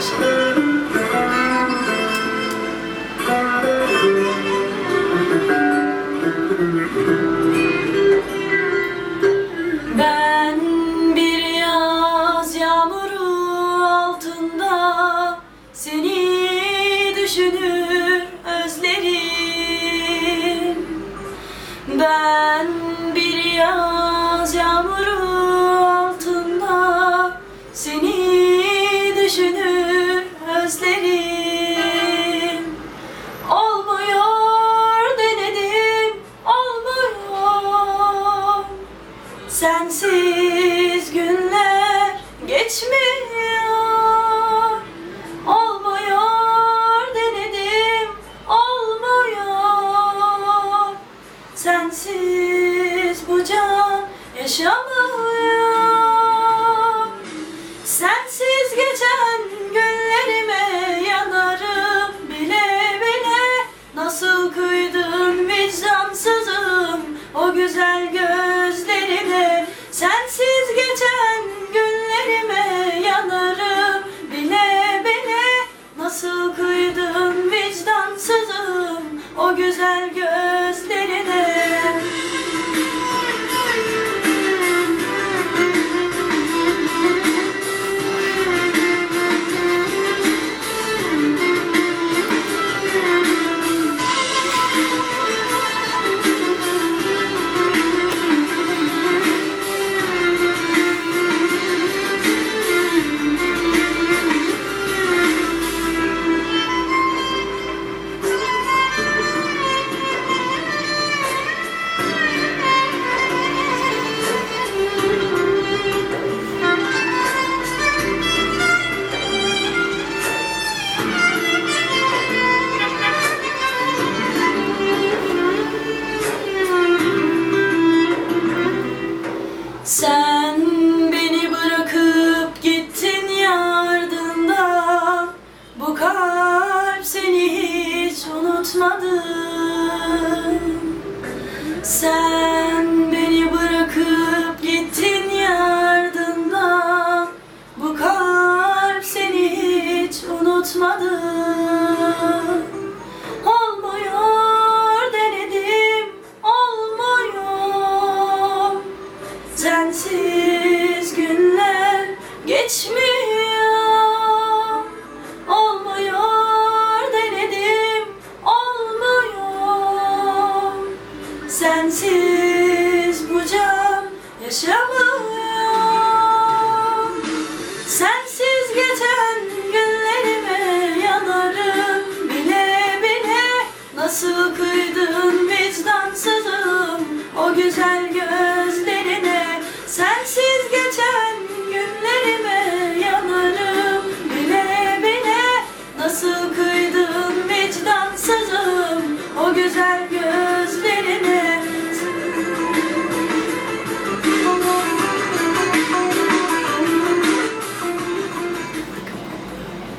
Thank you. Sensiz günler geçmiyor. Olmuyor denedim olmuyor. Sensiz bu can yaşamıyor o güzel gözlerine hiç unutmadım. Sen beni bırakıp gittin yardından Bu kalp seni hiç unutmadı Olmuyor denedim olmuyor. Sensiz günler geçmiyor. Sensiz bu can yaşamam. Sensiz geçen günlerime yanarım. Bile bile nasıl kıydın vicdansızım. O güzel göz